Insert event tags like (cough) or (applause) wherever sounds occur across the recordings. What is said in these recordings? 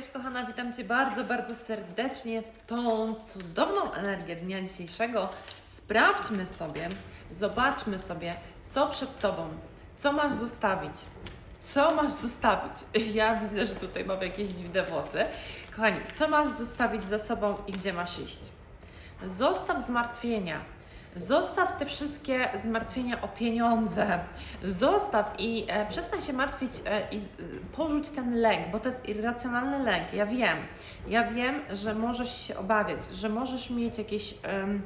cześć kochana, witam Cię bardzo, bardzo serdecznie w tą cudowną energię dnia dzisiejszego. Sprawdźmy sobie, zobaczmy sobie, co przed Tobą, co masz zostawić. Co masz zostawić? (laughs) Ja widzę, że tutaj mamy jakieś dziwne włosy. Kochani, co masz zostawić za sobą i gdzie masz iść? Zostaw zmartwienia. Zostaw te wszystkie zmartwienia o pieniądze. Zostaw i e, przestań się martwić e, i z, porzuć ten lęk, bo to jest irracjonalny lęk. Ja wiem. Ja wiem, że możesz się obawiać, że możesz mieć jakieś. em,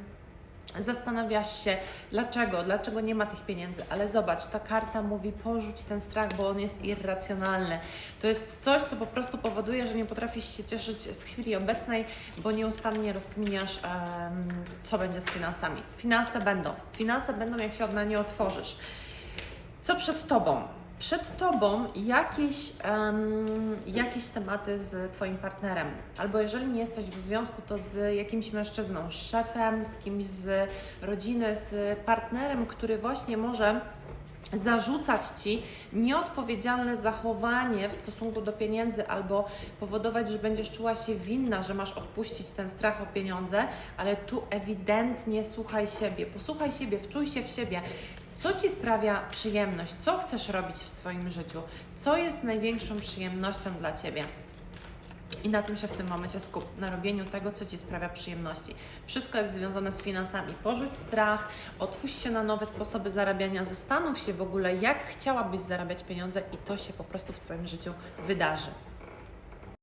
Zastanawiasz się, dlaczego, dlaczego nie ma tych pieniędzy, ale zobacz, ta karta mówi porzuć ten strach, bo on jest irracjonalny. To jest coś, co po prostu powoduje, że nie potrafisz się cieszyć z chwili obecnej, bo nieustannie rozkminiasz, em, co będzie z finansami. Finanse będą. Finanse będą, jak się na nie otworzysz. Co przed Tobą? Przed Tobą jakieś, em, jakieś tematy z Twoim partnerem, albo jeżeli nie jesteś w związku, to z jakimś mężczyzną, z szefem, z kimś z rodziny, z partnerem, który właśnie może zarzucać Ci nieodpowiedzialne zachowanie w stosunku do pieniędzy albo powodować, że będziesz czuła się winna, że masz odpuścić ten strach o pieniądze, ale tu ewidentnie słuchaj siebie, posłuchaj siebie, wczuj się w siebie. Co Ci sprawia przyjemność? Co chcesz robić w swoim życiu? Co jest największą przyjemnością dla Ciebie? I na tym się w tym momencie skup, na robieniu tego, co Ci sprawia przyjemności. Wszystko jest związane z finansami. Porzuć strach, otwórz się na nowe sposoby zarabiania, zastanów się w ogóle, jak chciałabyś zarabiać pieniądze i to się po prostu w Twoim życiu wydarzy.